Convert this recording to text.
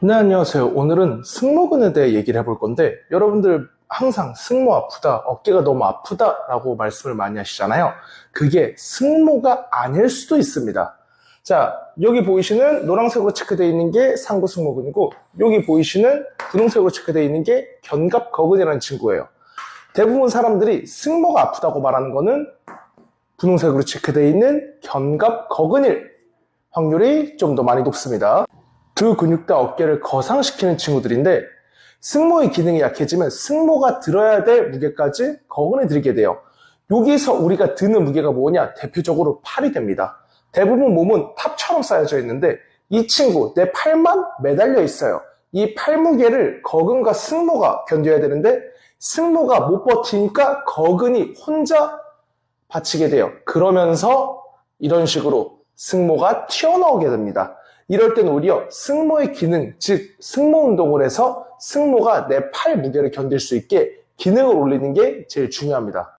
네, 안녕하세요. 오늘은 승모근에 대해 얘기를 해볼 건데, 여러분들 항상 승모 아프다, 어깨가 너무 아프다 라고 말씀을 많이 하시잖아요. 그게 승모가 아닐 수도 있습니다. 자, 여기 보이시는 노란색으로 체크되어 있는 게 상부 승모근이고, 여기 보이시는 분홍색으로 체크되어 있는 게 견갑 거근이라는 친구예요. 대부분 사람들이 승모가 아프다고 말하는 거는 분홍색으로 체크되어 있는 견갑 거근일 확률이 좀 더 많이 높습니다. 두 근육 다 어깨를 거상시키는 친구들인데 승모의 기능이 약해지면 승모가 들어야 될 무게까지 거근에 들게 돼요. 여기서 우리가 드는 무게가 뭐냐? 대표적으로 팔이 됩니다. 대부분 몸은 탑처럼 쌓여져 있는데 이 친구 내 팔만 매달려 있어요. 이 팔 무게를 거근과 승모가 견뎌야 되는데 승모가 못 버티니까 거근이 혼자 받치게 돼요. 그러면서 이런 식으로 승모가 튀어나오게 됩니다. 이럴 땐 오히려 승모의 기능, 즉 승모 운동을 해서 승모가 내 팔 무게를 견딜 수 있게 기능을 올리는 게 제일 중요합니다.